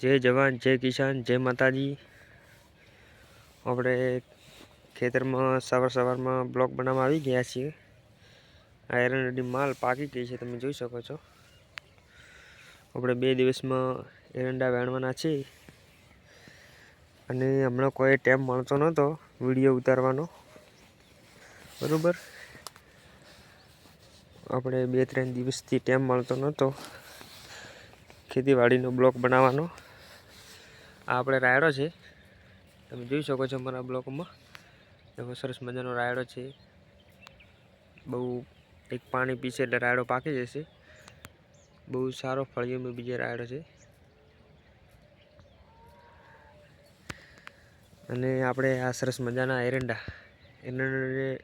જય જવાન, જય કિસાન, જય માતાજી. આપણે ખેતરમાં સવાર સવારમાં બ્લોક બનાવવા આવી ગયા છીએ. આ એરંડાની માલ પાકી ગઈ છે, તમે જોઈ શકો છો. આપણે બે દિવસમાં એરંડા વેણવાના છે. અને હમણાં કોઈ ટાઈમ મળતો નહોતો વીડિયો ઉતારવાનો. બરાબર? આપણે બે ત્રણ દિવસથી ટાઈમ મળતો નહોતો. ખેતીવાડીનો બ્લોક બનાવવાનો. આ આપણે રાયડો છે. તમે જોઈ શકો છો અમારા બ્લોકમાં. એવો સરસ મજાનો રાયડો છે. બહુ એક પાણી પીશે એટલે રાયડો પાકી જશે. બહુ સારો ફળિયામાં બીજો રાયડો છે. અને આપણે આ સરસ મજાના એરંડા. એરંડાને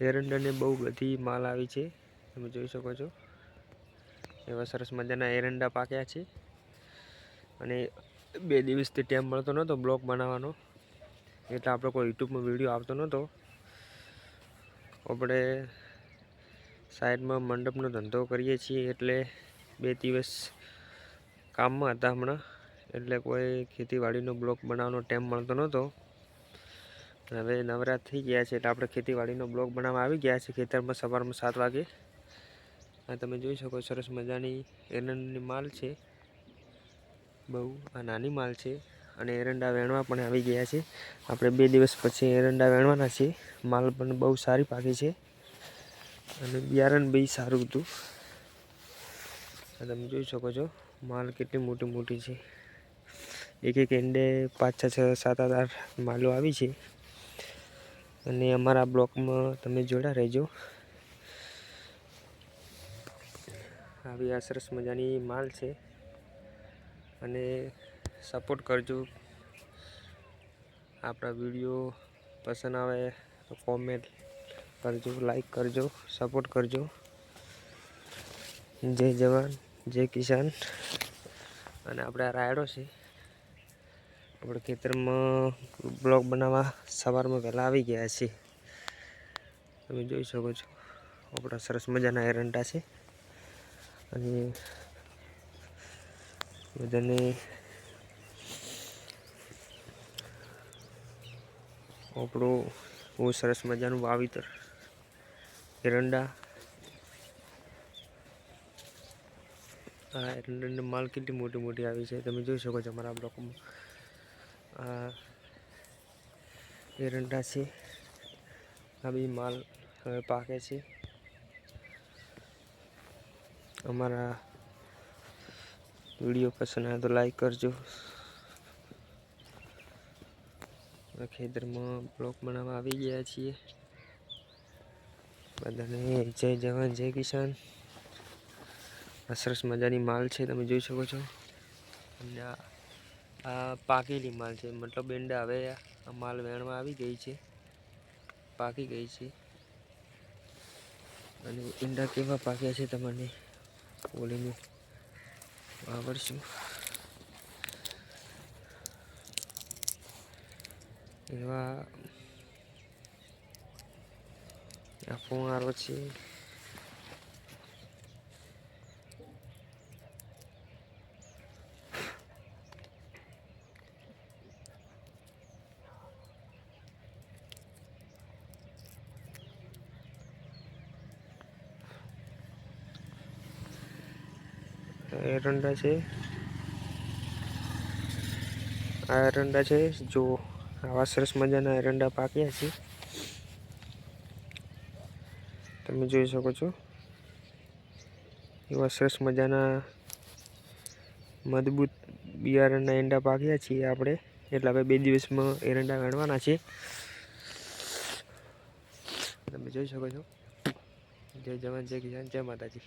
એરંડાને બહુ બધી માલ આવી છે. તમે જોઈ શકો છો. એવા સરસ મજાના એરંડા પાક્યા છે. અને બે દિવસથી ટાઈમ મળતો નહોતો, બ્લોગ બનાવવાનો. એટલે આપણો કોઈ યુટ્યુબમાં વીડિયો આવતો નહોતો. આપણે સાઈડમાં મંડપનો ધંધો કરીએ છીએ એટલે બે દિવસ કામમાં હતા હમણાં. એટલે કોઈ ખેતીવાડીનો બ્લોગ બનાવવાનો ટાઈમ મળતો નહોતો. હવે નવરાત થઈ ગયા છે એટલે આપણે ખેતીવાડીનો બ્લોગ બનાવવા આવી ગયા છે. ખેતરમાં સવારમાં સાત વાગે. આ તમે જોઈ શકો સરસ મજાની એરંડાની માલ છે. બહુ આ નાની માલ છે અને એરંડા વેણવા પણ આવી ગયા છે. આપણે બે દિવસ પછી એરંડા વેણવાના છે માલ પણ બહુ સારી પાકી છે. અને બિયારણ બી સારું હતું. તમે જોઈ શકો છો, માલ કેટલી મોટી મોટી છે. એક એક એંડે પાંચ છ સાત આઠ માલો આવી છે. અને અમારા બ્લોકમાં તમે જોડા રહેજો. આવી આ સરસ મજાની માલ છે. અને સપોર્ટ કરજો. આપણા વીડિયો પસંદ આવે તો કોમેન્ટ કરજો લાઈક કરજો સપોર્ટ કરજો. જય જવાન, જય કિસાન. અને આપણે રાયડો છે, આપણે ખેતરમાં બ્લોગ બનાવવા સવારમાં પહેલાં આવી ગયા છીએ તમે જોઈ શકો છો, આપણા સરસ મજાના એરંડા છે. અને બધાને આપણું બહુ સરસ મજાનું વાવેતર. એરંડા. આ એરંડાની માલ કેટલી મોટી મોટી આવી છે. તમે જોઈ શકો છો અમારા બ્લોકમાં. આ એરંડા છે. આ બી માલ હવે પાકે છે. અમારા વીડિયો પસંદ આવે તો લાઈક કરજો. ખેતરમાં બ્લોક બનાવવા આવી ગયા છીએ. બધાને જય જવાન, જય કિસાન. સરસ મજાની માલ છે, તમે જોઈ શકો છો. અને આ પાકેલી માલ છે, મતલબ એંડા હવે આ માલ વેણમાં આવી ગઈ છે. પાકી ગઈ છે. અને ઈંડા કેવા પાક્યા છે, તમને બોલીને વાપરશું એવા આ ફુવારો છે એરંડા છે. આ એરંડા છે. જો આવા સરસ મજાના એરંડા પાક્યા છે. તમે જોઈ શકો છો. એવા સરસ મજાના મજબૂત બિયારણના એંડા પાક્યા છીએ આપણે. એટલે હવે બે દિવસમાં એરંડા ગણવાના છે. તમે જોઈ શકો છો. જય જવાન, જય કિસાન, જય માતાજી.